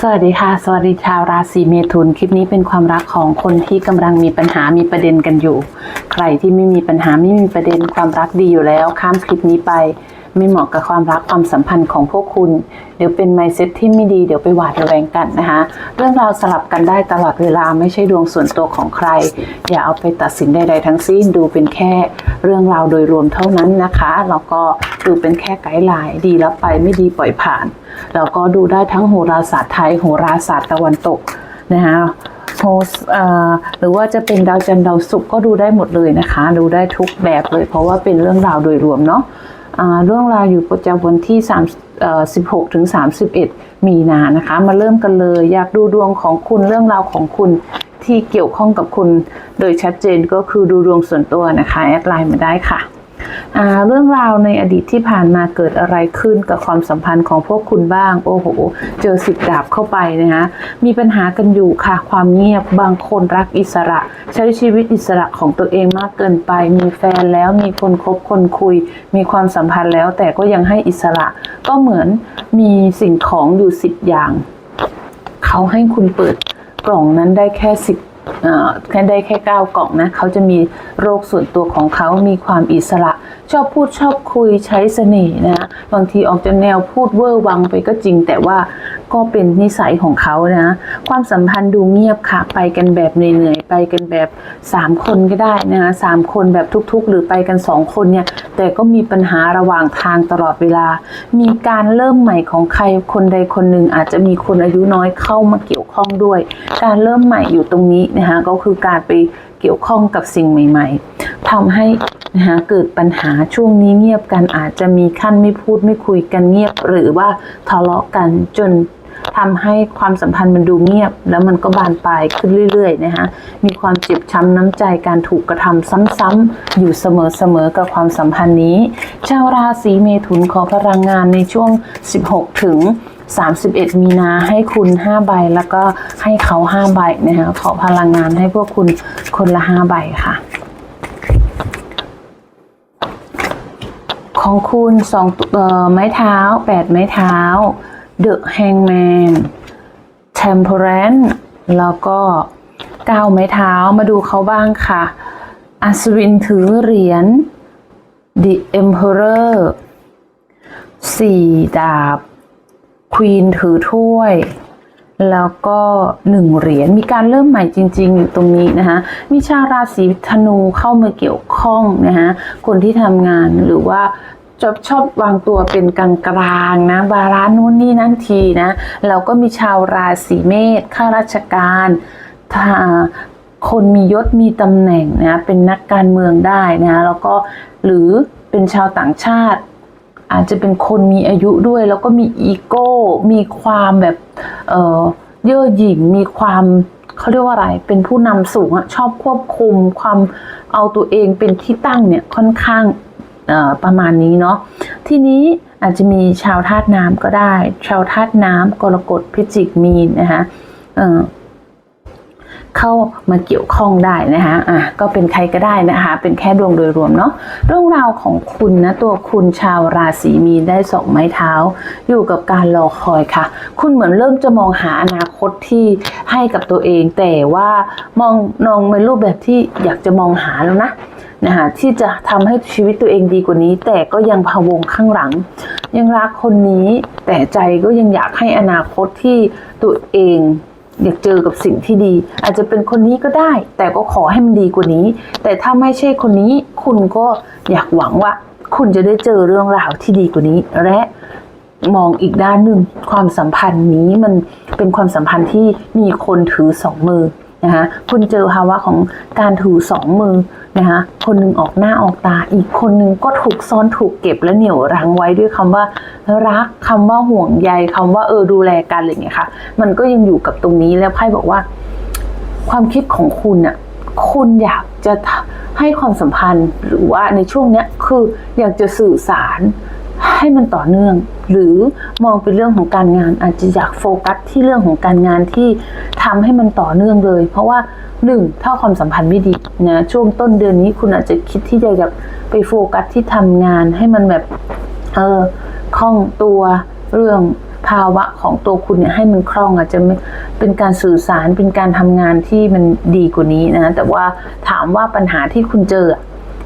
สวัสดีค่ะ สวัสดีชาวราศีเมถุน คลิปนี้เป็นความรักของคนที่กำลังมีปัญหามีประเด็นกันอยู่ ใครที่ไม่มีปัญหาไม่มีประเด็นความรักดีอยู่แล้ว ข้ามคลิปนี้ไป ไม่เหมาะกับความรักความสัมพันธ์ของพวกคุณ เดี๋ยวเป็นไมเซ็ตที่ไม่ดีเดี๋ยวไปหวาดระแวงกันนะคะเรื่องราวสลับกันได้ตลอดเวลาไม่ใช่ดวงส่วนตัวของใคร อย่าเอาไปตัดสินใดๆทั้งสิ้นดูเป็นแค่เรื่องราวโดยรวมเท่านั้นนะคะแล้วก็ดูเป็นแค่ไกด์ไลน์ดีแล้วไปไม่ดีปล่อยผ่านแล้วก็ดูได้ทั้งโหราศาสตร์ไทยโหราศาสตร์ตะวันตกนะคะโฮสเอ่อหรือว่าจะเป็นดาวจันทร์ดาวศุกร์ก็ดูได้หมดเลยนะคะ ดูได้ทุกแบบเลย เพราะว่าเป็นเรื่องราวโดยรวมเนาะ เรื่องราวอยู่ประจำวันที่3 16ถึง31 มีนานะคะ มาเริ่มกันเลย อยากดูดวงของคุณเรื่องราวของคุณที่เกี่ยวข้องกับคุณ โดยชัดเจนก็คือดูดวงส่วนตัวนะคะ แอดไลน์มาได้ค่ะ เรื่องราวในอดีตที่ผ่านมาเกิดอะไรขึ้นกับความสัมพันธ์ของพวกคุณบ้าง โอ้โห เจอสิบดาบเข้าไปนะคะมีปัญหากันอยู่ค่ะ ความเงียบบางคนรักอิสระ ใช้ชีวิตอิสระของตัวเองมากเกินไป มีแฟนแล้วมีคนคบคนคุย มีความสัมพันธ์แล้วแต่ก็ยังให้อิสระ ก็เหมือนมีสิ่งของอยู่สิบอย่าง เขาให้คุณเปิดกล่องนั้นได้แค่สิบ แค่ได้แค่เก้ากล่องนะเขาจะมีโรคส่วนตัวของเขามีความอิสระ ชอบพูดชอบคุยใช้เสน่ห์นะบางทีออกจะแนวพูดเวอร์วังไปก็จริง แต่ว่าก็เป็นนิสัยของเขานะ ความสัมพันธ์ดูเงียบค่ะ ไปกันแบบเหนื่อยๆไปกันแบบสามคนก็ได้นะคะสามคนแบบทุกๆ หรือไปกันสองคนเนี่ย แต่ก็มีปัญหาระหว่างทางตลอดเวลา มีการเริ่มใหม่ของใครคนใดคนหนึ่งอาจจะมีคนอายุน้อยเข้ามาเกี่ยวข้องด้วย การเริ่มใหม่อยู่ตรงนี้นะคะก็คือการไป กี่ยวข้องกับสิ่งใหม่ ๆทำให้นะคะเกิดปัญหาช่วงนี้เงียบกันอาจจะมีขั้นไม่พูดไม่คุยกันเงียบ หรือว่าทะเลาะกันจนทำให้ความสัมพันธ์มันดูเงียบ แล้วมันก็บานปลายขึ้นเรื่อยๆนะคะมีความเจ็บช้ำน้ำใจการถูกกระทำซ้ำๆอยู่เสมอๆกับความสัมพันธ์นี้ ชาวราศีเมถุนขอพลังงานในช่วง 16 ถึง 31 มีนาให้คุณ5ใบแล้วก็ให้เขา5ใบนะคะขอพลังงานให้พวกคุณคนละ5ใบค่ะ ของคุณสองเอ่อไม้เท้า 8 ไม้เท้า The Hangman Temperance แล้วก็9ไม้เท้ามาดูเขาบ้างค่ะ อัศวินถือเหรียญ The Emperor สี่ดาบ ควีนถือถ้วย แล้วก็หนึ่งเหรียญมีการเริ่มใหม่จริง ๆ อยู่ตรงนี้นะคะมีชาวราศีธนูเข้ามาเกี่ยวข้องนะคะคนที่ทำงานหรือว่าชอบชอบวางตัวเป็นกลางๆนะบาลานนู่นนี่นั่นทีนะแล้วก็มีชาวราศีเมษข้าราชการถ้าคนมียศมีตำแหน่งนะเป็นนักการเมืองได้นะแล้วก็หรือเป็นชาวต่างชาติ อาจจะเป็นคนมีอายุด้วย แล้วก็มีอีโก้ มีความแบบเอ่อเย่อหยิ่ง มีความเขาเรียกว่าอะไร เป็นผู้นำสูงอะชอบควบคุมความเอาตัวเองเป็นที่ตั้งเนี่ยค่อนข้างเอ่อประมาณนี้เนาะ ทีนี้อาจจะมีชาวธาตุน้ำก็ได้ ชาวธาตุน้ำกรกฎพิจิกมีนนะคะ เข้ามาเกี่ยวข้องได้นะคะอะก็เป็นใครก็ได้นะคะ เป็นแค่ดวงโดยรวมเนาะเรื่องราวของคุณนะตัวคุณชาวราศีมีนได้สองไม้เท้า อยู่กับการรอคอยค่ะ คุณเหมือนเริ่มจะมองหาอนาคตที่ให้กับตัวเอง แต่ว่ามองนองในรูปแบบที่อยากจะมองหาแล้วนะนะคะที่จะทำให้ชีวิตตัวเองดีกว่านี้ แต่ก็ยังพะวงข้างหลัง ยังรักคนนี้แต่ใจก็ยังอยากให้อนาคตที่ตัวเอง อยากเจอกับสิ่งที่ดี อาจจะเป็นคนนี้ก็ได้ แต่ก็ขอให้มันดีกว่านี้ แต่ถ้าไม่ใช่คนนี้ คุณก็อยากหวังว่า คุณจะได้เจอเรื่องราวที่ดีกว่านี้ และมองอีกด้านหนึ่งความสัมพันธ์นี้มันเป็นความสัมพันธ์ที่มีคนถือสองมือ นะคะคุณเจอภาวะของการถือสองมือนะคะคนหนึ่งออกหน้าออกตา อีกคนหนึ่งก็ถูกซ่อนถูกเก็บและเหนี่ยวรั้งไว้ด้วยคำว่ารักคำว่าห่วงใยคำว่าเออดูแลกันอะไรอย่างเงี้ยค่ะ มันก็ยังอยู่กับตรงนี้แล้วไพ่บอกว่า ความคิดของคุณน่ะคุณอยากจะให้ความสัมพันธ์หรือว่าในช่วงเนี้ยคืออยากจะสื่อสาร ให้มันต่อเนื่อง หรือมองเป็นเรื่องของการงาน อาจจะอยากโฟกัสที่เรื่องของการงานที่ทำให้มันต่อเนื่องเลย เพราะว่าหนึ่งถ้าความสัมพันธ์ไม่ดีนะช่วงต้นเดือนนี้คุณอาจจะคิดที่จะแบบไปโฟกัสที่ทำงานให้มันแบบเออคล่องตัวเรื่องภาวะของตัวคุณเนี่ยให้มันคล่องอาจจะเป็นการสื่อสารเป็นการทำงานที่มันดีกว่านี้นะแต่ว่าถามว่าปัญหาที่คุณเจอ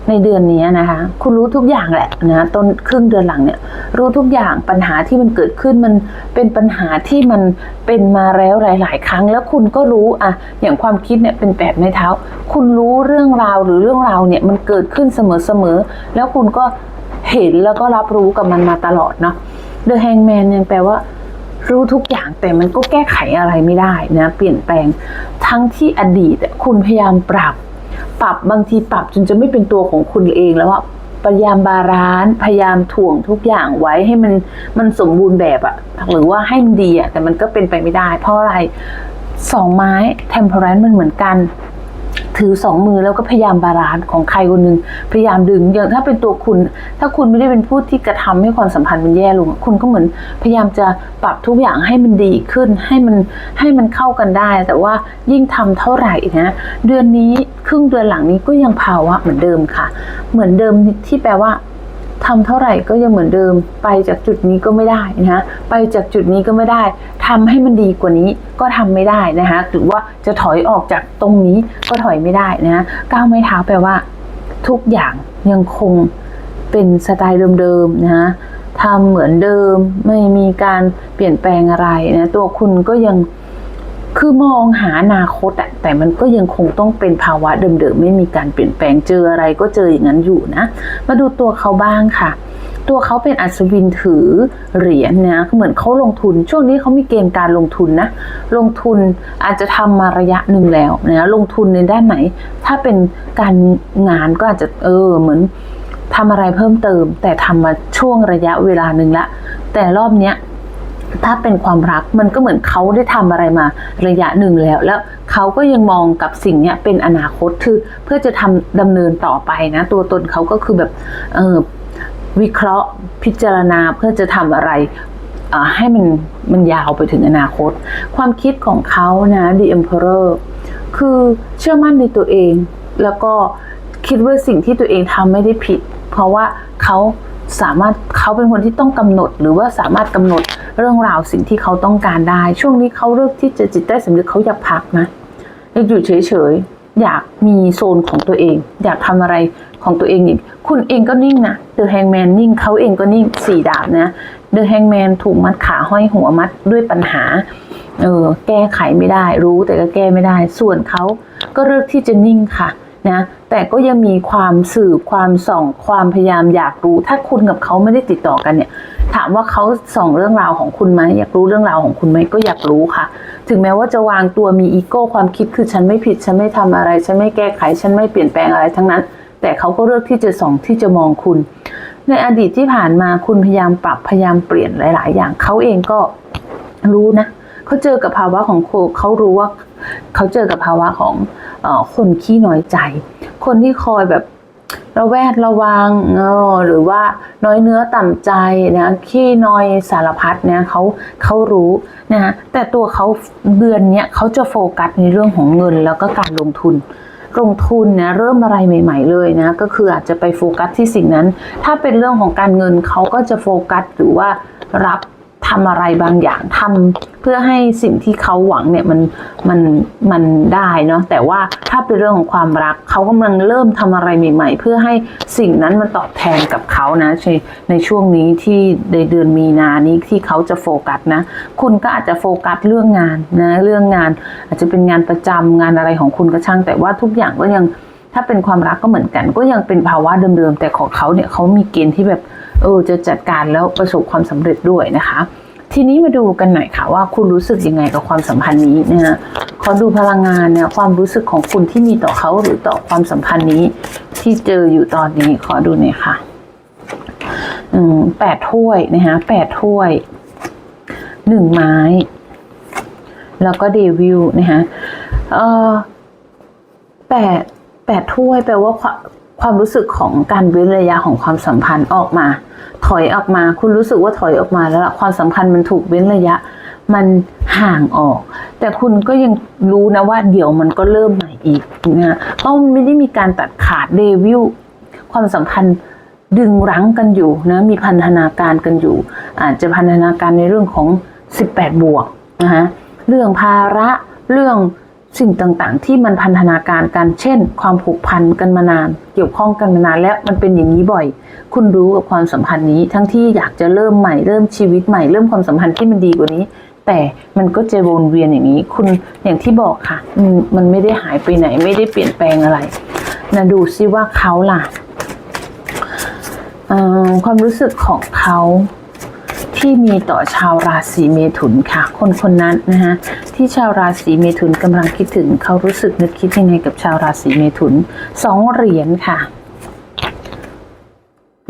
ในเดือนนี้นะคะ คุณรู้ทุกอย่างแหละนะต้นครึ่งเดือนหลังเนี่ย รู้ทุกอย่างปัญหาที่มันเกิดขึ้นมันเป็นปัญหาที่มันเป็นมาแล้วหลาย ๆ ครั้ง แล้วคุณก็รู้อะอย่างความคิดเนี่ยเป็นแปดไม้เท้า คุณรู้เรื่องราวหรือเรื่องราวเนี่ยมันเกิดขึ้นเสมอๆแล้วคุณก็เห็นแล้วก็รับรู้กับมันมาตลอดเนาะ The Hangman ยังแปลว่ารู้ทุกอย่างแต่มันก็แก้ไขอะไรไม่ได้นะ เปลี่ยนแปลงทั้งที่อดีตคุณพยายามปรับ ปรับบางทีปรับจนจะไม่เป็นตัวของคุณเองแล้วอะพยายามบาลานซ์พยายามถ่วงทุกอย่างไว้ให้มันมันสมบูรณ์แบบอะหรือว่าให้มันดีอะแต่มันก็เป็นไปไม่ได้ เพราะอะไรสองไม้เทมเพลนท์มันเหมือนกัน ถือสองมือแล้วก็พยายามบาลานซ์ของใครคนหนึ่งพยายามดึงอย่างถ้าเป็นตัวคุณ ถ้าคุณไม่ได้เป็นผู้ที่กระทำให้ความสัมพันธ์มันแย่ลง คุณก็เหมือนพยายามจะปรับทุกอย่างให้มันดีขึ้น ให้มันให้มันเข้ากันได้ แต่ว่ายิ่งทำเท่าไหร่นะเดือนนี้ครึ่งเดือนหลังนี้ก็ยังภาวะเหมือนเดิมค่ะ เหมือนเดิมที่แปลว่า ทำเท่าไหร่ก็ยังเหมือนเดิม ไปจากจุดนี้ก็ไม่ได้นะฮะไปจากจุดนี้ก็ไม่ได้ทำให้มันดีกว่านี้ก็ทำไม่ได้นะคะหรือว่าจะถอยออกจากตรงนี้ก็ถอยไม่ได้นะฮะก้าวไม้เท้าแปลว่า ทุกอย่างยังคงเป็นสไตล์เดิมๆนะฮะทำเหมือนเดิมไม่มีการเปลี่ยนแปลงอะไรนะตัวคุณก็ยัง คือมองหาอนาคตอะแต่มันก็ยังคงต้องเป็นภาวะเดิมๆไม่มีการเปลี่ยนแปลงเจออะไรก็เจออย่างนั้นอยู่นะ มาดูตัวเขาบ้างค่ะ ตัวเขาเป็นอัศวินถือเหรียญนะเหมือนเขาลงทุน ช่วงนี้เขามีเกณฑ์การลงทุนนะ ลงทุนอาจจะทำมาระยะหนึ่งแล้วนะลงทุนในด้านไหน ถ้าเป็นการงานก็อาจจะเออเหมือนทำอะไรเพิ่มเติม แต่ทำมาช่วงระยะเวลาหนึ่งละแต่รอบเนี้ย ถ้าเป็นความรักมันก็เหมือนเขาได้ทำอะไรมาระยะหนึ่งแล้ว แล้วเขาก็ยังมองกับสิ่งเนี้ยเป็นอนาคตคือเพื่อจะทำดำเนินต่อไปนะ ตัวตนเขาก็คือแบบเออวิเคราะห์พิจารณาเพื่อจะทำอะไรให้มันมันยาวไปถึงอนาคต ความคิดของเขานะ The Emperor คือเชื่อมั่นในตัวเอง แล้วก็คิดว่าสิ่งที่ตัวเองทำไม่ได้ผิด เพราะว่าเขา สามารถเขาเป็นคนที่ต้องกำหนด หรือว่าสามารถกำหนดเรื่องราวสิ่งที่เขาต้องการได้ ช่วงนี้เขาเลือกที่จะจิตใต้สำนึกเขาอยากพักนะอยากอยู่เฉยๆอยากมีโซนของตัวเอง อยากทำอะไรของตัวเองอีกคุณเองก็นิ่งนะ The Hangman นิ่งเขาเองก็นิ่งสี่ดาบนะ The Hangman ถูกมัดขาห้อยหัวมัดด้วยปัญหาเออแก้ไขไม่ได้รู้แต่ก็แก้ไม่ได้ ส่วนเขาก็เลือกที่จะนิ่งค่ะ นะแต่ก็ยังมีความสืบความส่องความพยายามอยากรู้ ถ้าคุณกับเขาไม่ได้ติดต่อกันเนี่ยถามว่าเขาส่องเรื่องราวของคุณไหมอยากรู้เรื่องราวของคุณไหมก็อยากรู้ค่ะ ถึงแม้ว่าจะวางตัวมีอีโก้ความคิดคือฉันไม่ผิดฉันไม่ทำอะไร ฉันไม่แก้ไข ฉันไม่เปลี่ยนแปลงอะไรทั้งนั้น แต่เขาก็เลือกที่จะส่องที่จะมองคุณ ในอดีตที่ผ่านมาคุณพยายามปรับพยายามเปลี่ยนหลาย ๆ อย่างเขาเองก็รู้นะ เขาเจอกับภาวะของเขารู้ว่าเขาเจอกับภาวะของอคนขี้น้อยใจ คนที่คอยแบบระแวดระวังหรือว่าน้อยเนื้อต่ำใจนะขี้น้อยสารพัดเนี่ยเขาเขารู้นะฮะแต่ตัวเขาเดือนเนี้ยเขาจะโฟกัสในเรื่องของเงินแล้วก็การลงทุนลงทุนนะเริ่มอะไรใหม่ ๆ เลยนะก็คืออาจจะไปโฟกัสที่สิ่งนั้น ถ้าเป็นเรื่องของการเงินเขาก็จะโฟกัสหรือว่ารับ ทำอะไรบางอย่างทำเพื่อให้สิ่งที่เขาหวังเนี่ยมันมันมันได้เนาะแต่ว่าถ้าเป็นเรื่องของความรักเขากำลังเริ่มทำอะไรใหม่ ๆ เพื่อให้สิ่งนั้นมันตอบแทนกับเขานะในในช่วงนี้ที่ในเดือนมีนานี้ที่เขาจะโฟกัสนะคุณก็อาจจะโฟกัสเรื่องงานนะเรื่องงานอาจจะเป็นงานประจำงานอะไรของคุณก็ช่าง แต่ว่าทุกอย่างก็ยังถ้าเป็นความรักก็เหมือนกัน ก็ยังเป็นภาวะเดิมๆแต่ของเขาเนี่ยเขามีเกณฑ์ที่แบบ เออจะจัดการแล้วประสบความสำเร็จด้วยนะคะ ทีนี้มาดูกันหน่อยค่ะว่าคุณรู้สึกยังไงกับความสัมพันธ์นี้นะฮะขอดูพลังงานเนี่ยความรู้สึกของคุณที่มีต่อเขาหรือต่อความสัมพันธ์นี้ ที่เจออยู่ตอนนี้ขอดูหน่อยค่ะแปดถ้วยนะคะแปดถ้วยหนึ่งไม้ แล้วก็เดวิลนะคะเออแปดแปดถ้วยแปลว่า ความรู้สึกของการเว้นระยะของความสัมพันธ์ออกมา ถอยออกมา คุณรู้สึกว่าถอยออกมาแล้วความสัมพันธ์มันถูกเว้นระยะ มันห่างออก แต่คุณก็ยังรู้นะว่าเดี๋ยวมันก็เริ่มใหม่อีกนะเพราะมันไม่ได้มีการตัดขาดเดวิลความสัมพันธ์ดึงรั้งกันอยู่นะมีพันธนาการกันอยู่ อาจจะพันธนาการในเรื่องของ 18 บวกนะคะเรื่องภาระเรื่อง สิ่งต่างๆ ที่มันพันธนาการกัน เช่น ความผูกพันกันมานาน เกี่ยวข้องกันมานานแล้วมันเป็นอย่างนี้บ่อย คุณรู้กับความสัมพันธ์นี้ ทั้งที่อยากจะเริ่มใหม่เริ่มชีวิตใหม่เริ่มความสัมพันธ์ที่มันดีกว่านี้ แต่มันก็จะวนเวียนอย่างนี้ คุณอย่างที่บอกค่ะ มันมันไม่ได้หายไปไหน ไม่ได้เปลี่ยนแปลงอะไรนะดูซิว่าเขาล่ะความรู้สึกของเขา ที่มีต่อชาวราศีเมถุนค่ะ คนคนนั้นนะคะที่ชาวราศีเมถุนกำลังคิดถึงเขารู้สึกนึกคิดยังไงกับชาวราศีเมถุนสองเหรียญค่ะ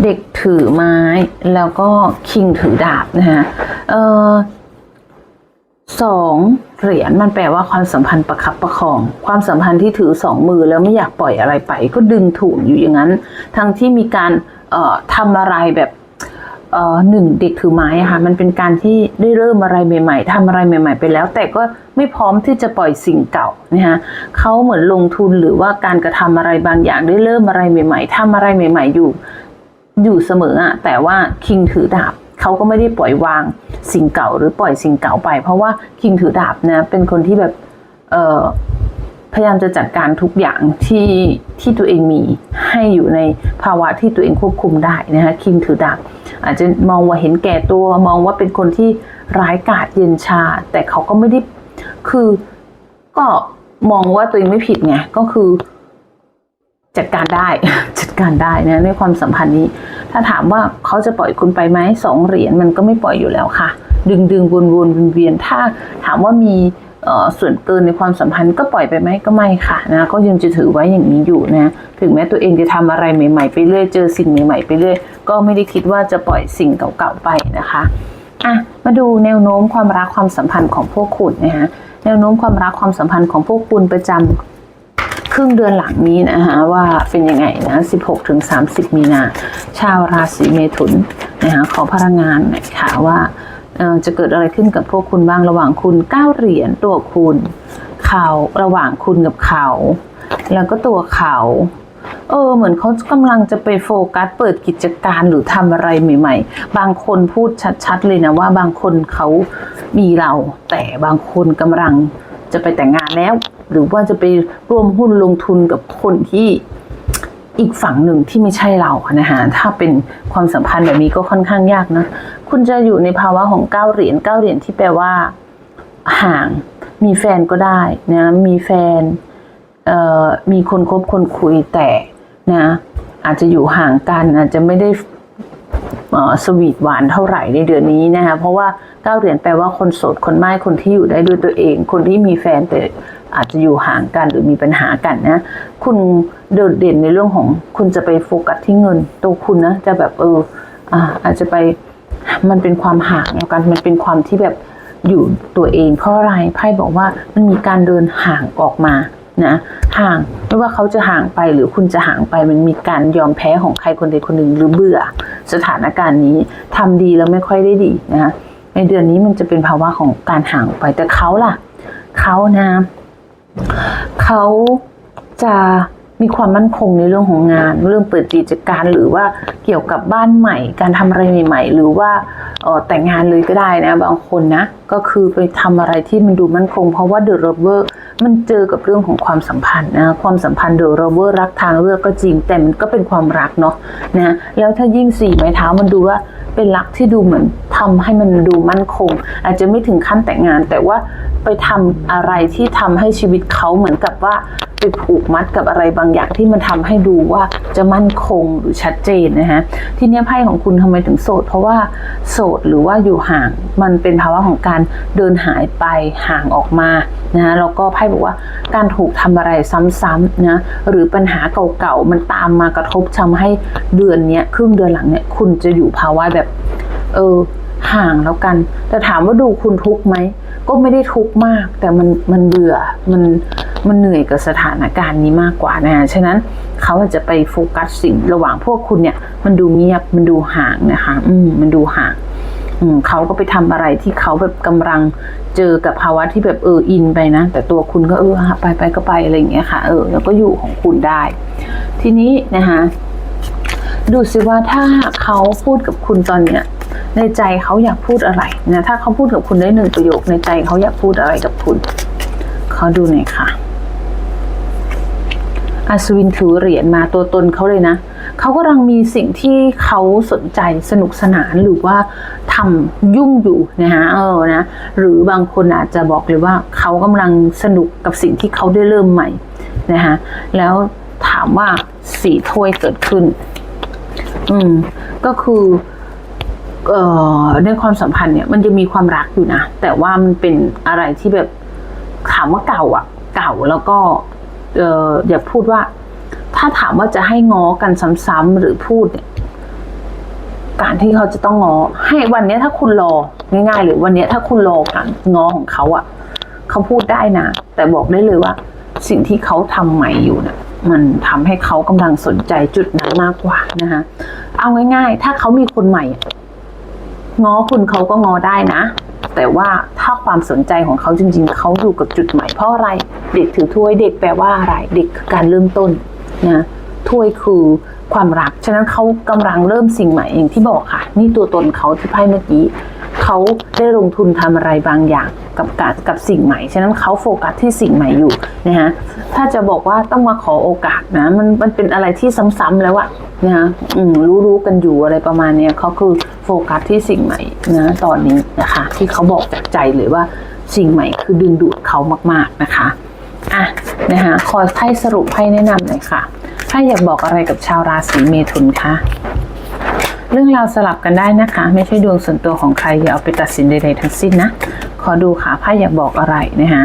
เด็กถือไม้แล้วก็คิงถือดาบนะคะเออสองเหรียญมันแปลว่าความสัมพันธ์ประคับประคอง ความสัมพันธ์ที่ถือสองมือแล้วไม่อยากปล่อยอะไรไป ก็ดึงถูกอยู่อย่างนั้น ทั้งที่มีการเอ่อทำอะไรแบบ หนึ่งเด็กถือไม้ค่ะมันเป็นการที่ได้เริ่มอะไรใหม่ ๆทำอะไรใหม่ ๆ ไปแล้ว แต่ก็ไม่พร้อมที่จะปล่อยสิ่งเก่านะคะเขาเหมือนลงทุนหรือว่าการกระทำอะไรบางอย่างได้เริ่มอะไรใหม่ ๆทำอะไรใหม่ ๆ อยู่ อยู่เสมออะแต่ว่าคิงถือดาบเขาก็ไม่ได้ปล่อยวางสิ่งเก่าหรือปล่อยสิ่งเก่าไป เพราะว่าคิงถือดาบนะเป็นคนที่แบบเออ พยายามจะจัดการทุกอย่างที่ที่ตัวเองมีให้อยู่ในภาวะที่ตัวเองควบคุมได้นะคะคิงถือดาบอาจจะมองว่าเห็นแก่ตัวมองว่าเป็นคนที่ร้ายกาจเย็นชา แต่เขาก็ไม่ได้คือก็มองว่าตัวเองไม่ผิดไงก็คือ จัดการได้จัดการได้นะในความสัมพันธ์นี้ ถ้าถามว่าเขาจะปล่อยคุณไปไหมสองเหรียญมันก็ไม่ปล่อยอยู่แล้วค่ะ ดึงดึงวนวนเวียนถ้าถามว่ามี ส่วนเกินในความสัมพันธ์ก็ปล่อยไปไหมก็ไม่ค่ะนะก็ยังจะถือไว้อย่างนี้อยู่นะถึงแม้ตัวเองจะทำอะไรใหม่ๆไปเรื่อยเจอสิ่งใหม่ๆไปเรื่อยก็ไม่ได้คิดว่าจะปล่อยสิ่งเก่าๆไปนะคะอะมาดูแนวโน้มความรักความสัมพันธ์ของพวกคุณนะคะแนวโน้มความรักความสัมพันธ์ของพวกคุณประจำครึ่งเดือนหลังนี้นะคะว่าเป็นยังไงนะ 16ถึง30 มีนา ชาวราศีเมถุนนะคะขอพลังงานหน่อยค่ะว่า จะเกิดอะไรขึ้นกับพวกคุณบ้างระหว่างคุณเก้าเหรียญตัวคุณเขาระหว่างคุณกับเขา แล้วก็ตัวเขาเออเหมือนเขากำลังจะไปโฟกัสเปิดกิจการหรือทำอะไรใหม่ ๆ บางคนพูดชัดๆเลยนะว่าบางคนเขามีเรา แต่บางคนกำลังจะไปแต่งงานแล้ว หรือว่าจะไปร่วมหุ้นลงทุนกับคนที่อีกฝั่งหนึ่งที่ไม่ใช่เรานะฮะถ้าเป็นความสัมพันธ์แบบนี้ก็ค่อนข้างยากนะ คุณจะอยู่ในภาวะของเก้าเหรียญเก้าเหรียญที่แปลว่า ห่าง มีแฟนก็ได้นะมีแฟนเอ่อมีคนคบคนคุยแต่นะอาจจะอยู่ห่างกันอาจจะไม่ได้สวีทหวานเท่าไหร่ในเดือนนี้นะคะเพราะว่าเก้าเหรียญแปลว่าคนโสดคนไม่คนที่อยู่ได้ด้วยตัวเอง คนที่มีแฟนแต่อาจจะอยู่ห่างกันหรือมีปัญหากันนะ คุณโดดเด่นในเรื่องของคุณจะไปโฟกัสที่เงิน ตัวคุณนะจะแบบเอออาจจะไป มันเป็นความห่างแล้วกันมันเป็นความที่แบบอยู่ตัวเอง เพราะอะไรไพ่บอกว่ามันมีการเดินห่างออกมานะห่างไม่ว่าเขาจะห่างไปหรือคุณจะห่างไปมันมีการยอมแพ้ของใครคนใดคนหนึ่งหรือเบื่อ สถานการณ์นี้ทำดีแล้วไม่ค่อยได้ดีนะในเดือนนี้มันจะเป็นภาวะของการห่างไปแต่เขาล่ะเขานะเขาจะ มีความมั่นคงในเรื่องของงาน เรื่องเปิดกิจการหรือว่าเกี่ยวกับบ้านใหม่ การทำอะไรใหม่ ๆ หรือว่าออแต่งงานเลยก็ได้นะ บางคนนะ ก็คือไปทำอะไรที่มันดูมั่นคง เพราะว่าเดอะ o เวอร์มันเจอกับเรื่องของความสัมพันธ์นะความสัมพันธ์เดอะ o เวอร์รักทางเลือกก็จริง แต่มันก็เป็นความรักเนาะนะแล้วถ้ายิ่งสี่ไม้เท้ามันดูว่าเป็นรักที่ดูเหมือนทำให้มันดูมั่นคง อาจจะไม่ถึงขั้นแต่งงาน แต่ว่า ไปทำอะไรที่ทำให้ชีวิตเขาเหมือนกับว่าไปผูกมัดกับอะไรบางอย่างที่มันทำให้ดูว่าจะมั่นคงหรือชัดเจนนะฮะทีเนี้ยไพ่ของคุณทำไมถึงโสด เพราะว่าโสดหรือว่าอยู่ห่างมันเป็นภาวะของการเดินหายไปห่างออกมานะฮะแล้วก็ไพ่บอกว่าการถูกทำอะไรซ้ำๆนะหรือปัญหาเก่าๆมันตามมากระทบทำให้เดือนเนี้ยครึ่งเดือนหลังเนี้ยคุณจะอยู่ภาวะแบบ เออห่างแล้วกัน แต่ถามว่าดูคุณทุกข์ไหม ก็ไม่ได้ทุกข์มาก แต่มันมันเบื่อมันมันเหนื่อยกับสถานการณ์นี้มากกว่านะฉะนั้นเขาอาจจะไปโฟกัสสิ่งระหว่างพวกคุณเนี่ย มันดูเงียบมันดูห่างนะคะ อืมมันดูห่างอืมเขาก็ไปทำอะไรที่เขาแบบกำลังเจอกับภาวะที่แบบเอออินไปนะ แต่ตัวคุณก็เออไปไปก็ไปอะไรอย่างเงี้ยค่ะ เออ แล้วก็อยู่ของคุณได้ ทีนี้นะคะดูสิว่าถ้าเขาพูดกับคุณตอนเนี้ย ในใจเขาอยากพูดอะไรนะถ้าเขาพูดกับคุณได้หนึ่งประโยค ในใจเขาอยากพูดอะไรกับคุณเขาดูหน่อยค่ะอัศวินถือเหรียญมาตัวตนเขาเลยนะเขากำลังมีสิ่งที่เขาสนใจสนุกสนานหรือว่าทำยุ่งอยู่นะฮะเออนะหรือบางคนอาจจะบอกเลยว่าเขากำลังสนุกกับสิ่งที่เขาได้เริ่มใหม่นะฮะแล้วถามว่าสีถ้วยเกิดขึ้น อืมก็คือ ในความสัมพันธ์เนี่ยมันจะมีความรักอยู่นะ แต่ว่ามันเป็นอะไรที่แบบถามว่าเก่าอะ เก่าแล้วก็เอออย่าพูดว่า ถ้าถามว่าจะให้ง้อกันซ้ำๆหรือพูดเนี่ย การที่เขาจะต้องง้อให้วันนี้ถ้าคุณรอง่ายๆหรือวันนี้ถ้าคุณรอการง้อของเขาอะ เขาพูดได้นะ แต่บอกได้เลยว่า สิ่งที่เขาทำใหม่อยู่น่ะมันทำให้เขากำลังสนใจจุดนั้นมากกว่านะคะเอาง่าย ๆ ถ้าเขามีคนใหม่ ง้อคุณเขาก็ง้อได้นะ แต่ว่าถ้าความสนใจของเขาจริง ๆ เขาอยู่กับจุดใหม่เพราะอะไร เด็กถือถ้วยเด็กแปลว่าอะไร เด็กคือการเริ่มต้นนะถ้วยคือความรัก ฉะนั้นเขากำลังเริ่มสิ่งใหม่อย่างที่บอกค่ะ นี่ตัวตนเขาที่ไพ่เมื่อกี้เขาได้ลงทุนทำอะไรบางอย่างกับการกับสิ่งใหม่ ฉะนั้นเขาโฟกัสที่สิ่งใหม่อยู่นะฮะ ถ้าจะบอกว่าต้องมาขอโอกาสนะ มันมันเป็นอะไรที่ซ้ำๆแล้วอะนะฮะ อืมรู้ๆกันอยู่อะไรประมาณเนี้ยเขาคือ ฟกัสที่สิ่งใหม่นะตอนนี้นะคะ ที่เขาบอกจากใจเลยว่าสิ่งใหม่คือดึงดูดเขามากๆนะคะอะนะคะขอไพ่สรุปให้แนะนำหน่อยค่ะถ้าอยากบอกอะไรกับชาวราศีเมถุนคะเรื่องราวสลับกันได้นะคะ ไม่ใช่ดวงส่วนตัวของใครอย่าเอาไปตัดสินใดๆทั้งสิ้นนะ ขอดูค่ะไพ่อยากบอกอะไรนะคะ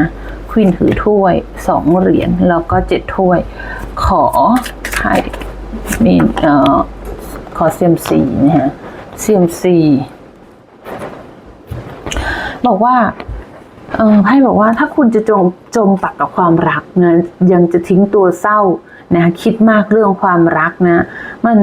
ควีนถือถ้วยสองเหรียญแล้วก็เจ็ดถ้วย ขอไพ่มีเอ่อขอเซียมซีนะฮะ เซียมซีบอกว่าเออไพ่บอกว่าถ้าคุณจะจมจมปักกับความรักนะยังจะทิ้งตัวเศร้านะคิดมากเรื่องความรักนะ มัน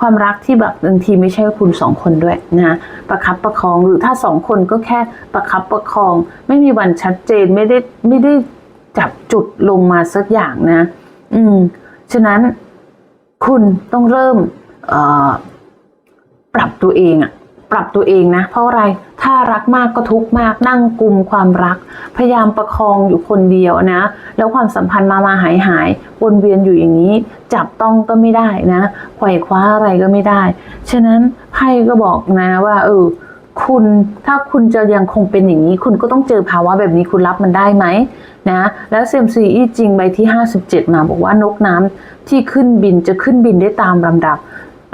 ความรักที่แบบบางทีไม่ใช่คุณสองคนด้วยนะประคับประคองหรือถ้าสองคนก็แค่ประคับประคอง ไม่มีวันชัดเจนไม่ได้ไม่ได้จับจุดลงมาสักอย่างนะ อืม ฉะนั้นคุณต้องเริ่ม เอ่อ รับตัวเองอะปรับตัวเองนะ เพราะอะไรถ้ารักมากก็ทุกมากนั่งกลุ่มความรัก พยายามประคองอยู่คนเดียวนะ แล้วความสัมพันธ์มามาหายหายวนเวียนอยู่อย่างนี้ จับต้องก็ไม่ได้นะไขว่คว้าอะไรก็ไม่ได้ ฉะนั้นไพ่ก็บอกนะว่า เออคุณถ้าคุณจะยังคงเป็นอย่างนี้ คุณก็ต้องเจอภาวะแบบนี้คุณรับมันได้ไหมนะแล้วเซมซีอีจริงใบที่ 57 มาบอกว่านกน้ำที่ขึ้นบินจะขึ้นบินได้ตามลำดับ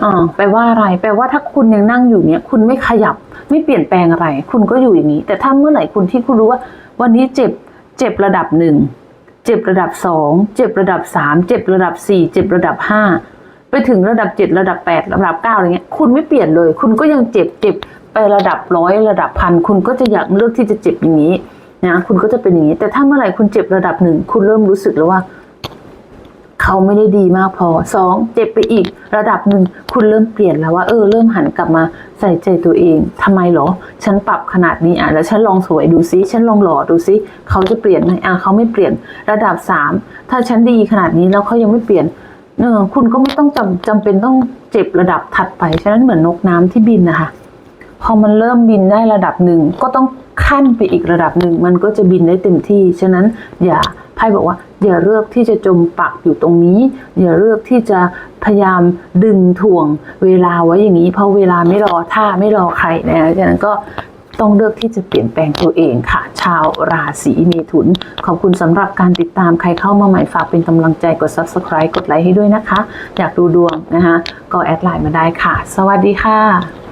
อ่าแปลว่าอะไร แปลว่าถ้าคุณยังนั่งอยู่เนี่ย คุณไม่ขยับ ไม่เปลี่ยนแปลงอะไร คุณก็อยู่อย่างนี้ แต่ถ้าเมื่อไหร่คุณที่คุณรู้ว่า วันนี้เจ็บ เจ็บระดับหนึ่ง เจ็บระดับสอง เจ็บระดับสาม เจ็บระดับสี่ เจ็บระดับห้า ไปถึงระดับเจ็ดระดับแปดระดับเก้าอะไรเงี้ย คุณไม่เปลี่ยนเลย คุณก็ยังเจ็บ เจ็บ ไประดับร้อยระดับพัน คุณก็จะอยากเลือกที่จะเจ็บอย่างนี้นะ คุณก็จะเป็นอย่างนี้ แต่ถ้าเมื่อไหร่คุณเจ็บระดับหนึ่ง คุณเริ่มรู้สึกแล้วว่า เขาไม่ได้ดีมากพอสองเจ็บไปอีก ระดับหนึ่งคุณเริ่มเปลี่ยนแล้วว่าเออเริ่มหันกลับมาใส่ใจตัวเองทำไมเหรอ ฉันปรับขนาดนี้อะแล้วฉันลองสวยดูซิฉันลองหล่อดูซิเขาจะเปลี่ยนไหมอะเขาไม่เปลี่ยนระดับสามถ้าฉันดีขนาดนี้แล้วเขายังไม่เปลี่ยนเออคุณก็ไม่ต้องจำจำเป็นต้องเจ็บระดับถัดไปฉะนั้นเหมือนนกน้ำที่บินนะคะพอมันเริ่มบินได้ระดับหนึ่งก็ต้อง ขั้นไปอีกระดับหนึ่งมันก็จะบินได้เต็มที่ ฉะนั้นอย่าไพ่บอกว่า อย่าเลือกที่จะจมปักอยู่ตรงนี้ อย่าเลือกที่จะพยายามดึงถ่วงเวลาไว้อย่างนี้ เพราะเวลาไม่รอท่าไม่รอใครนะฉะนั้นก็ต้องเลือกที่จะเปลี่ยนแปลงตัวเองค่ะ ชาวราศีเมถุน ขอบคุณสำหรับการติดตามใครเข้ามาใหม่ฝากเป็นกำลังใจกด subscribe กดไลค์ให้ด้วยนะคะ อยากดูดวงนะคะ ก็แอดไลน์มาได้ค่ะ สวัสดีค่ะ